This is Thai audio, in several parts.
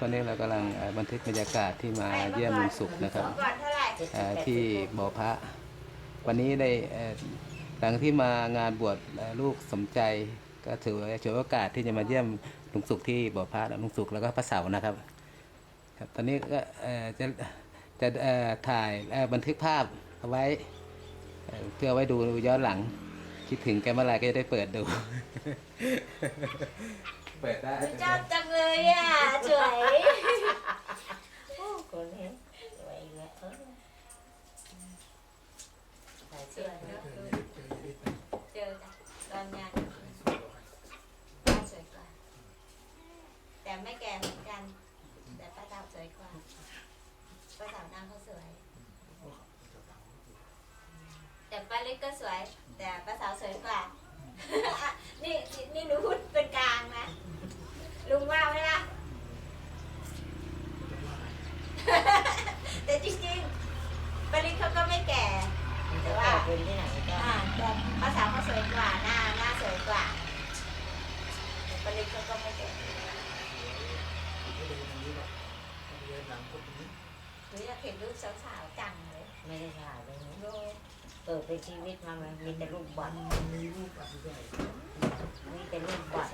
ตอนนี้เรากำลังเอ่อบันทึกบรรยากาศที่มาเยี่ยมลุงสุขนะครับก่อนเท่าไหร่เอ่อที่บ่อพระ วันนี้ได้เอ่อหลังที่มางานบวชเอ่อลูกสมใจ ก็ถือว่าถือโอกาสที่จะมาเยี่ยมลุงสุขที่บ่อพระลุงสุขแล้วก็พระเสานะครับครับ ตอนนี้ก็เอ่อจะจะเอ่อถ่ายเอ่อบันทึกภาพเอาไว้เอ่อเพื่อไว้ดูย้อนหลัง คิดถึงแกเมื่อไหรก็จะได้เปิดดู เปิดได้ชอบจังเลยอะสวยโอ้คนเห็นสวยอีกแล้วเออใส่เสื้อวยเนเนอะเจอจ้ะตอนงานป้าสวยกว่า แต่ไม่แก่เหมือนกัน แต่ป้าดาวสวยกว่าป้าสาวน้าเขาสวย แต่ป้าเล็กก็สวย แต่ป้าสาวสวยกว่า นี่นี่นี่หนูพูดเป็นกลางนะ ลุงว่าไหมล่ะแต่จริงๆป้าเล็กเขาก็ไม่แก่มันจะว่าเป็นที่ไหนก็อ่าแต่ภาษาเขาสวยกว่าหน้าหน้าสวยกว่าแต่ปริศเขาก็ไม่เก่งหรืออยากเห็นรูปสาวๆจังเลยไม่ได้ถ่ายเลยนะดูเกิดเป็นชีวิตมาไหมมีแต่ลูกบอลมีแต่ลูกบอลชอบจมู กอะ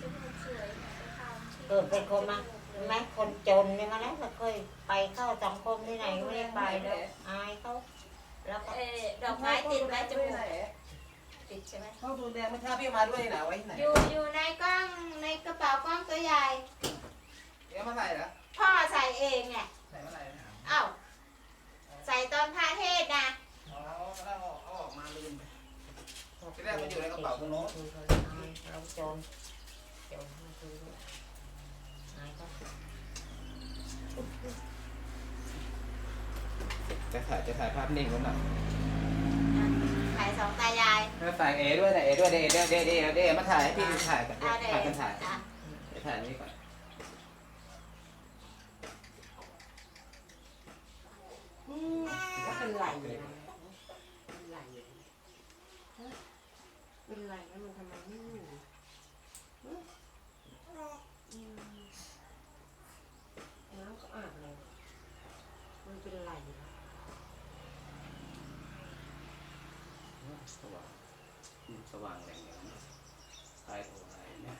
จมูกสวยไปทำที่เกิดเป็นคนมาแม้คนจนเนี่ยมาแล้วเราเคยไปเข้าสังคมที่ไหนไม่ได้ไปแล้วอายเขาแล้วก็เออดอกไม้ติดไหมจมูกติดใช่ไหมข้าวตูนแดงไม่ใช่พี่มาด้วยนะไว้ที่ไหนอยู่อยู่ในกล้องในกระเป๋ากล้องตัวใหญ่เดี๋ยวมาใส่เหรอพ่อใส่เองเนี่ย ใส่เมื่อไหร่นะ เอ้าใส่ตอนพาเทศน์นะ อ๋อแล้วเอาเอาออกมาลืมไป ที่แรกมันอยู่ในกระเป๋าตรงโน้นเอายเราจนจนมาคืออายเขาจะถ่ายจะถ่ายภาพนิ่งแล้วนะขายสองตายายแล้วถ่ายเอด้วยนะเอด้วยเดเดเดเดเดมาถ่ายให้พี่ถ่ายกันถ่ายกันถ่ายอะเดี๋ยวถ่ายนี้ก่อนอืมก็เป็นไหลนะเป็นไหลฮะ เป็นไหลแล้วมันทำไมไม่อยู่ฮะอืมน้ำก็อาบเลยมันเป็นไหลนะสว่างสว่างแหล่งแหล่งใต้โพอะไรเนี่ย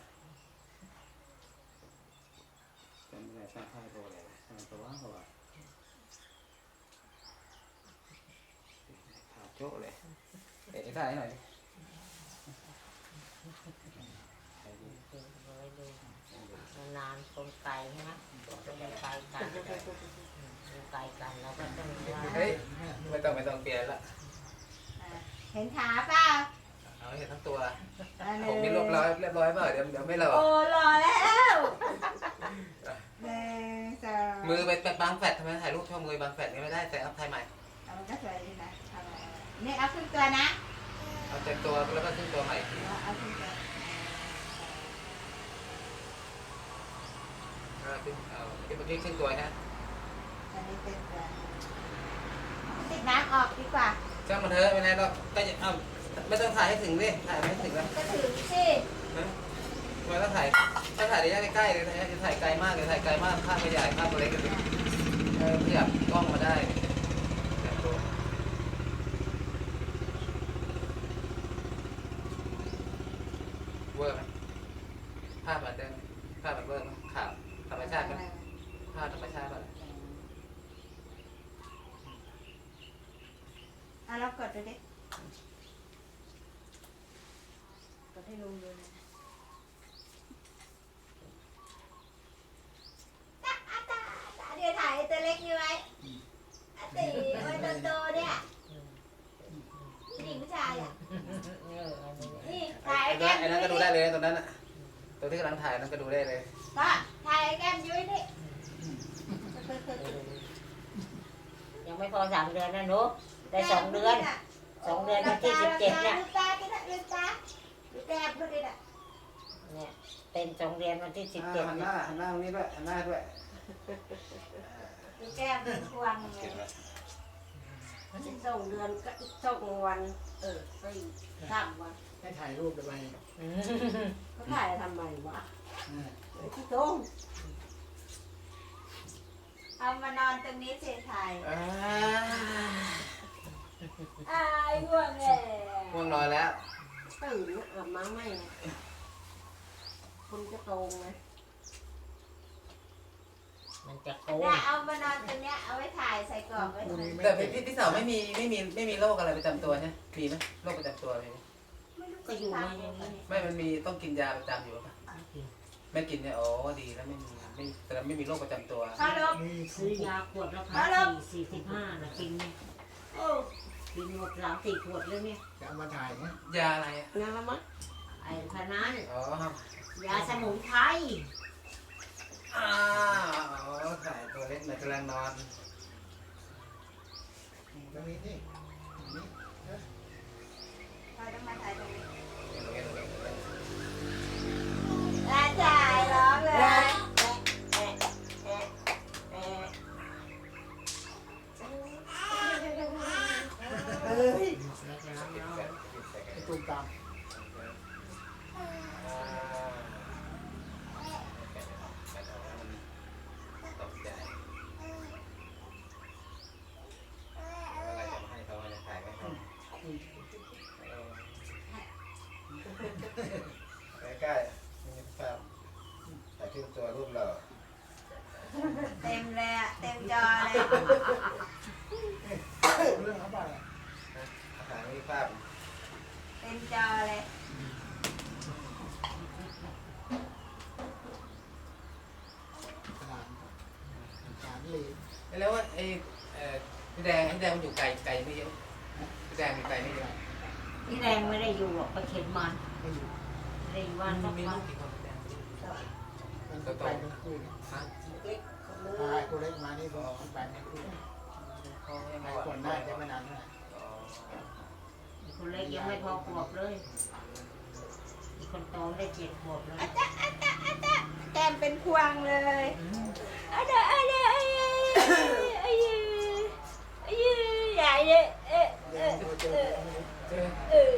จำไม่ได้สร้างใต้โพอะไรสว่างสว่างถ่ายโจ้เลยเอ๋ถ่ายหน่อยถ่ายดิ เดินไปดู นานๆคนไกลใช่ไหมคนไกลกันอยู่ไกลกันแล้วก็ต้องว่าเฮ้ยไม่ต้องไม่ต้องเปลี่ยนละเห็นขาเปล่าเอาให้เห็นทั้งตัวอันผมมีเรียบร้อยเรียบร้อยเปล่าเดี๋ยวเดี๋ยวไม่หล่อโอ้รอแล้วหนึ่งสองมือไปแบบบางแฟดทำไมถ่ายรูปชอบมือบางแฟดนี่ไม่ได้แต่เอาถ่ายใหม่เอามันก็สวยดีนะเอาไปเอาไปนี่เอาขึ้นตัวนะเอาแต่ตัวแล้วก็ขึ้นตัวใหม่อีกทีเอาเอาขึ้นตัว แล้วขึ้นเอาขึ้นเมื่อกี้ขึ้นตัวฮะอันนี้เป็นตัวติดน้ำออกดีกว่า ช่างมันเถอะไม่เป็นไรหรอกก็จะเอาไม่ต้องถ่ายให้ถึงดิถ่ายไม่ถึงแล้วก็ถึงสินะทำไมต้องถ่ายถ้าถ่ายระยะใกล้ๆเลยนะจะถ่ายไกลมากเลยถ่ายไกลมากภาพไม่ใหญ่ภาพตัวเล็กเลยเออขยับกล้องมาได้ขยับตัวเวอร์ไหมภาพมันเดิมภาพมันเวอร์ไหมข่าวธรรมชาติไหมภาพธรรมชาติป่ะ เอาเรากดดูดิกดให้ลุงดูนะตะอะตะอะตะเดี๋ยวถ่ายไอ้ตัวเล็กนี่ไว้อะตีไว้ตัวโตๆเนี่ยผู้หญิงผู้ชายอะเอออันนี้นี่ไอ้ถ่ายไอ้ไอ้แก้นั่นมไอ้นั่นก็ดูยุ้ยได้นี่เลยตรงนั้นอะตัวที่กำลังถ่ายนั่นก็ดูได้เลยก็ถ่ายไอ้แก้มยุ้ยนี่ยังไม่พอสามเดือนนะหนู ได้สองเดือนสองเดือนวันที่สิบเจ็ดเนี่ยลืมตาลืมตาลืมตาดูแก้มดูดิน่ะเนี่ยเป็นสองเดือนวันที่สิบเจ็ดหันหน้าหันหน้าตรงนี้ด้วยหันหน้าด้วยดูแก้มเป็นพวงเลยบไว้สิบสองเดือนก็อีกสองวัน เออสี่สามวันให้ถ่ายรูปไปอืมเขาถ่ายทำไมวะอ่าไอ้ที่โต้งเอามานอนตรงนี้เฉยไทย อ่าอายห่วงแหละง่วงนอนแล้ว ตื่นอาบน้ำไม่ไงคนจะโตงไงมันจะโกงเนี่ยเอามานอนตรงเนี้ยเอาไว้ถ่ายใส่กล่องไว้ถ่ายแต่พี่พี่พี่สาวไม่มีไม่มีไม่มีโรคอะไรประจำตัวใช่ไหมมีไหมโรคประจำตัวมีไหมไม่รู้ก็อยู่ในอย่างนี้ไม่มันมีต้องกินยาประจำอยู่ป่ะไม่กินเนี่ยโอ้ดีแล้วไม่มีไม่แต่ไม่มีโรคประจำตัวพ่อลบซื้อยาขวดละพันสี่สี่สิบห้านะกินเนี่ยโอ้ กินหมดสามสี่ขวดแล้วเนี่ยจะเอามาถ่ายไหมยาอะไรอะงานละมั้งไอ้พนันอ๋อยาสมุนไพรอ้าวถ่ายตัวเล็กเหมือนกำลังนอนตรงนี้นี่นี่พ่อต้องมาถ่ายตรงนี้อาจ่ายร้องเลย เอ้ย แล้วจะรับน้อง ไอ้ตูมตาม ตกใจอะไรจะให้เขาจะถ่ายไม่เขาใกล้ๆมีภาพ ถ่ายขึ้นตัวรูปเราเต็มเลยอะเต็มจอเลยเรื่องเขาบ้างถ่ายมีภาพเต็มจอเลยตลาดตลาดเลยแล้วว่าไอ้เอ่อพี่แดงพี่แดงมันอยู่ไกลไกลไม่เยอะพี่แดงอยู่ไกลไม่เยอะพี่แรงไม่ได้อยู่หรอกไปเข็นมันไม่อยู่ไม่ได้อยู่บ้านสักมีวัลูนกกี่คนพี่แดง มันไปมันคุยฮะเล็กคนนึงพาตัวเล็กมานี่บอกมันไปมันคุยเขายังไปไม่ก่อนหน้าจะไม่นานเท่าไหร่อ๋อคนเล็กยังไม่พอขวบเลยอีกคนโตได้เจ็ดขวบแล้วแก้มเป็นพวงเลยอะเดอะอะเดอะอะเดอะอะเดอะอะเดอะใหญ่เลยเอ๊ะเดี๋ยเอ๊ะวเจอเอ๊ะเจอเอ๊ะ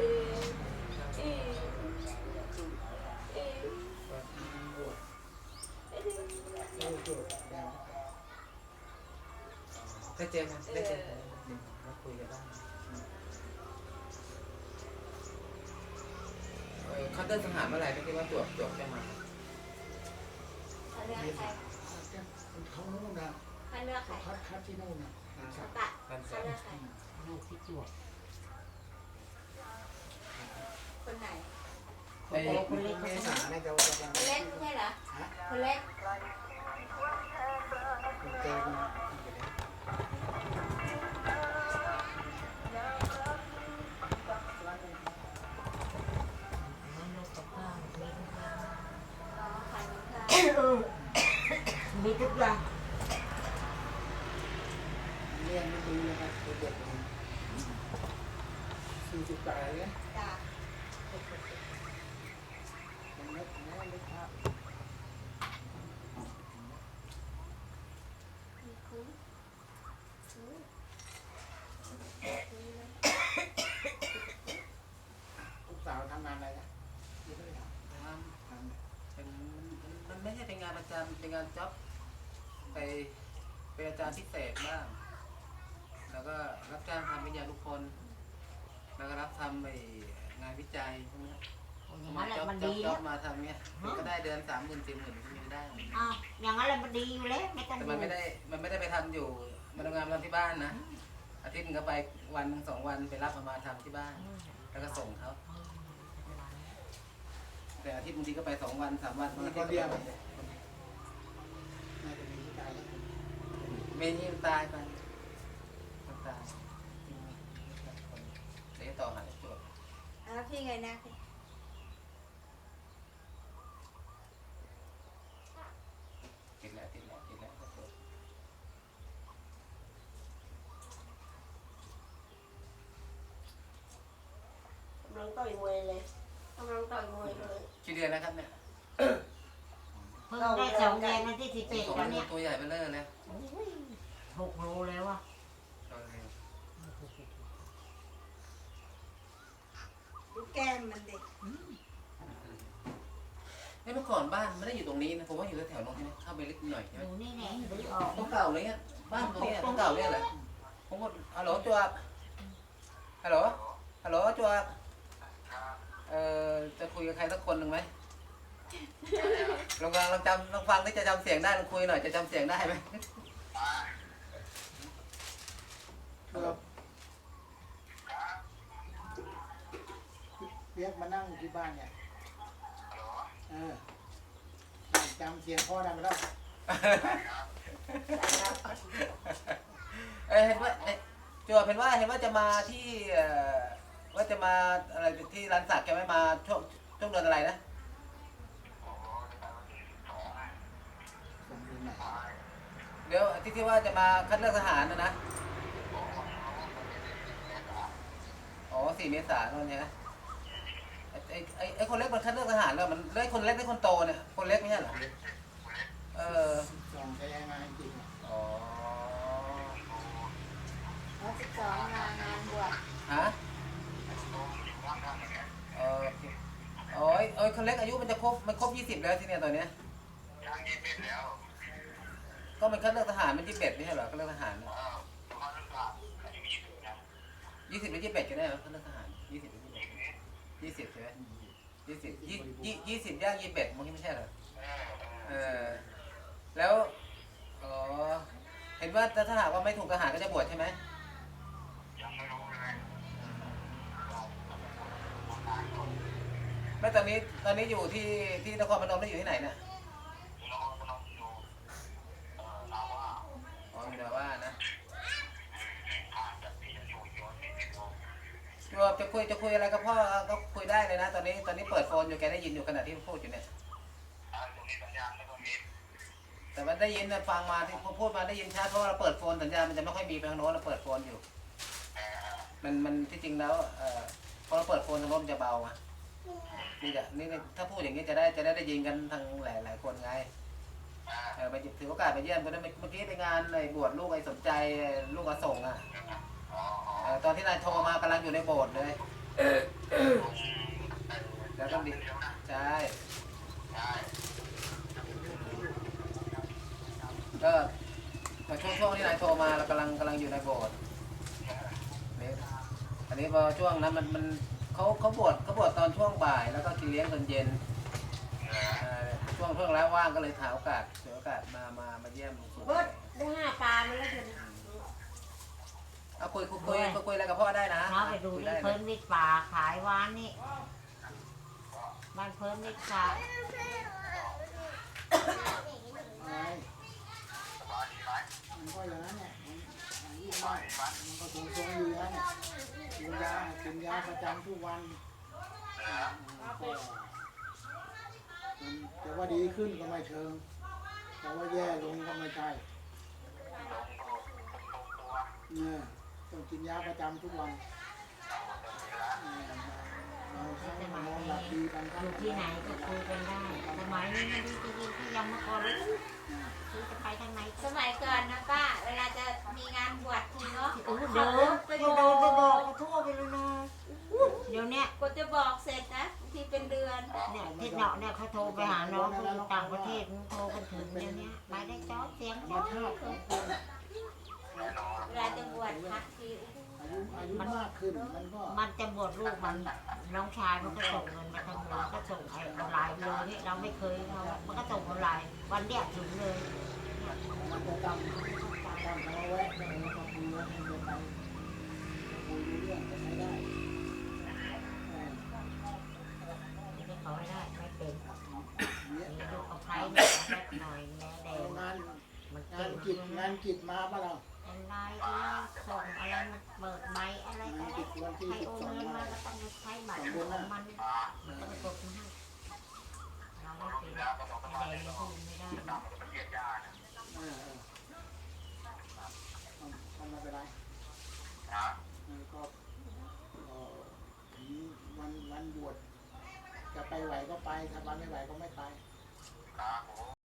ได้เจอกันได้เจอกันมาคุยกันบ้างเออเขาเดินสังหารเมื่อไหร่ไม่คิดว่าตรวจจบจะมาเขาเลือกใครเขาโน่นนะเขาเลือกใครคัดคัดที่โน่นนะเขาตะเขาเลือกใครลูกที่จวบคนไหนไอ้คนเล็กเมเขาษาเนี่ยจะจะจะคนเล็กไม่ใช่เหรอคนเล็ก มีทุกอย่างเรียนไม่ดีนะครับเด็กสี่สิบแปดเลยจ้ะมันเล็กเล็กครับมีคุ้มคุ้มลูกสาวทำงานอะไรนะยังไม่ได้ทำทำเป็นมันไม่ใช่เป็นงานประจำเป็นงานจ็อบ ไปเป็นอาจารย์พิเศษบ้าง แล้วก็รับจ้างทำวิทยาทุกคน แล้วก็รับทำไองานวิจัยพวกเนี้ยอย่างมานั้นแหละจ็อบมันจ็อบดีจ็แล้อวบมาทำเนี้ยมันก็ได้เดือนสามหมื่นสี่หมื่นก็มีได้ อ้าวอย่างนั้นแหละมันดีอยู่แล้วไม่ต้องแต่ดูมันไม่ได้ มันไม่ได้ไปทำอยู่ มันทำงานมาทำที่บ้านนะ อาทิตย์หนึงก็ไปวันหนึ่งสองวันไปรับเอามาทำที่บ้าน แล้วก็ส่งเขา แต่อาทิตย์บางทีก็ไปสองวันสามวันบางอาทิตย์ก็ไป น่าจะมีที่ตายแล้ว เมนี่ตายไปมันตายเดี๋ยวต่อหาในจวบอ้าวพี่ไงนะพี่ติดแล้วติดแล้วติดแล้วก็จบกำลังต่อยมวยเลยกำลังต่อยมวยเลยกี่เดือนแล้วครับเนี่ยเพิ่งได้สองเดือนวันที่สิบเอ็ดตัวแล้วเนี่ยตัวใหญ่ไปเลยแล้วห กโลแล้วอะตัวเร็วดูแก้มมันดิเอ้ยเมื่อก่อนบ้านไม่ได้อยู่ตรงนี้นะผมว่าอยู่แถวๆนู้นใช่ไหมเข้าไปลึกหน่อยใช่ไหมดูนี่แหละดูออกต้องเก่าเลยเนี่ยบ้านตรงเนี้ยต้องเก่าเนี่ยแหละผมก็ฮัลโหลจวบฮัลโหลฮัลโหลจวบเอ่อจะคุยกับใครสักคนหนึ่งไหมลองฟังลองจำลองฟังที่จะจำเสียงได้ลองคุยหน่อยจะจำเสียงได้ไหม เกือบ เรียกมานั่งที่บ้านเนี่ยเออจำเสียงพ่อได้ไหมล่ะเอ้ยเห็นว่าเอ้ยจวบเห็นว่าเห็นว่าจะมาที่เอ่อว่าจะมาอะไรที่ร้านสักแกไม่มาช่วงช่วงเดือนอะไรนะผมดูหนเดี๋ยวที่ที่ว่าจะมาคัดเลือกทหารนะนะอ๋อสี่เมษายนนใช่ไหม ไอ้ไอ้ไอ้ไอ้คนเล็กมันคัดเลือกทหารแล้วมันเลือกคนเล็กได้คนโตเนี่ยคนเล็กไม่ใช่เหรอเออสองใช้งานจริงอะอ๋อวันสิบสองงานงานบวชฮะเออโอเคโอ้ยโอ้ยคนเล็กอายุมันจะครบมันครบยี่สิบแล้วทีเนี้ยตอนเนี้ยก็มันคัดเลือกทหารมันยี่สิบเอ็ดไม่ใช่เหรอคัดเลือกทหารยี่สิบหรือยี่สิบเอ็ดก็ได้เหรอคัดเลือกทหารยี่สิบหรือ ยี่สิบเอ็ดยี่สิบใช่ไหมยี่สิบยี่ยี่ยี่สิบย่างยี่สิบเอ็ดมันไม่ใช่เหรอเออแล้วอ๋อเห็นว่าถ้าหากว่าไม่ถูกทหารก็จะบวชใช่ไหมแล้วตอนนี้ตอนนี้อยู่ที่ที่นครพนมแล้วอยู่ที่ไหนเนี่ยอ๋ออยู่นาว่านะจวบจะคุยจะคุยอะไรกับพ่อก็คุ ยได้เลยนะ ตอนนี้ตอนนี้เปิดโฟนอยู่แกได้ยินอยู่ขณะที่พูดอยู่เนี่ยแต่มันได้ยินนะฟังมาที่พอพูดมาได้ยินชัดเพราะว่าเราเปิดโฟนสัญญาณมันจะไม่ค่อยมีไปทางโน้นเราเปิดโฟนอยู่มันมันที่จริงแล้วเอ่อพอเราเปิดโฟนทางโน้นมันจะเบาอะนี่จะนี่ถ้าพูดอย่างนี้จะได้จะได้ได้ยินกันทางหลายหลายคนไงเออไปถือโอกาสไปเยี่ยมกันนะเมื่อกี้ไปงานไอ้บวชลูกไอ้สมใจลูกอาส่งอะเออตอนที่นายโทรมากำลังอยู่ในโบสถ์เลย แล้วก็ดิใช่ก็พอช่วงช่วงที่นายโทรมาเรากำลังกำลังอยู่ในโบสถ์นี่อันนี้พอช่วงนั้นมันมันเขาเขาบวชเขาบวชตอนช่วงบ่าย แล้วก็กินเลี้ยงตอนเย็นเอ่อช่วงช่วงแล้วว่างก็เลยถาโอกาสถือโอกาสมามามาเยี่ยมหลวงปู่เบิดได้ห้าปลามาแล้วเดี๋ยวนี้ เอาคุยคุยคุยคุยคุยอะไรกับพ่อได้นะเขาไปดูคุยที่ได้เพิ่นะนวิทย์ป่าขายวานนี่บ้านเพิ่นวิทย์ป่าอะไรมันก็อย่างนั้นเนี่ยมันอายุมากมันก็ทรงทรงอยู่อย่างนั้นเนี่ยกินยากินยาประจำทุกวันอ่าก็มันจะว่าดีขึ้นก็ไม่เชิง แต่ว่าแย่ลงก็ไม่ใช่เนี่ย ต้องกินยาประจำทุกวันเราทั้งนอนหลับดีกันทั้องยู่ที่ไหนก็คุยกันได้สมัยนี้ไม่รู้จะยินที่ยังมาก่อนเลยคือจะไปทางไหนสมัยก่อนนะป้า เวลาจะมีงานบวชทีเนาะโอ้เดินไปเดินไปบอกทั่วไปเลยนะเดี๋ยวเนี้ยกว่าจะบอกเสร็จนะบางทีเป็นเดือนเนี่ยที่เนาะเนี่ยเขาโทรไปหาน้องเขาอยู่ต่างประเทศมันโทรกันถึงเดี๋ยวนี้ไปได้จ้อเสียงมาจ้อชาติของคนาจะบวชพักที อา ยุอายุมากขึ้นมันก็มันจะบวชลูกมันน้องชายมันก็ส่งเงินมาทำบุญก็ส่งไอ้ออนไลน์เลยนี่เราไม่เคยเขามันก็ส่งออนไลน์วันเดียวถึงเลยมันจะจำจำเขาไว้ก็เออก็คุยว่ามันจะไปคุยรู้เรื่องก็ใช้ได้เออไม่ได้เขาไม่ได้ไม่เป็นเนี่ยมีลูกเอาไพ่เนี่ยแป๊บหน่อย งาเก่นงกิจงานกิจมาปะเราออนไลน์อะไรส่งอะไรมันเปิดไม้อะไรอะไรใครโอนเงินมาก็ต้องใช้บัตรของมันมันต้องกดมาให้เราไม่เป็นแดงไม่พูดไม่ได้เออเออเอาเอาไม่เป็นไรเออก็ก็ถึงวันวันบวชจะไปไหวก็ไปถ้าวันไม่ไหวก็ไม่ไป